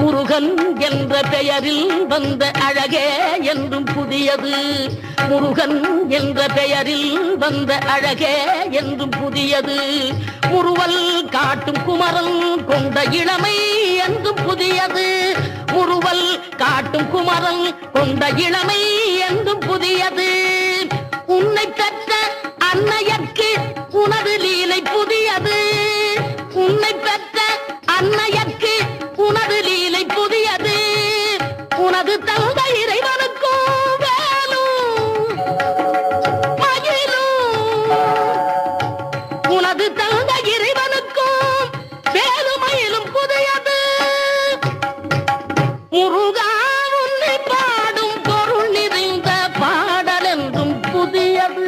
முருகன் என்ற பெயரில் வந்த அழகே என்றும் புதியது. முருகன் என்ற பெயரில் வந்த அழகே என்றும் புதியது. முருவல் காட்டும் குமரன் கொண்ட இளமை என்றும் புதியது. முருவல் காட்டும் குமரன் கொண்ட இளமை அது தங்கள் இறைவனுக்கும் உனது தங்க இறைவனுக்கும் வேலுமையிலும் புதையது. முருகா உன்னை பாடும் பொருள் நிறைந்த பாடல் என்றும் புதியது.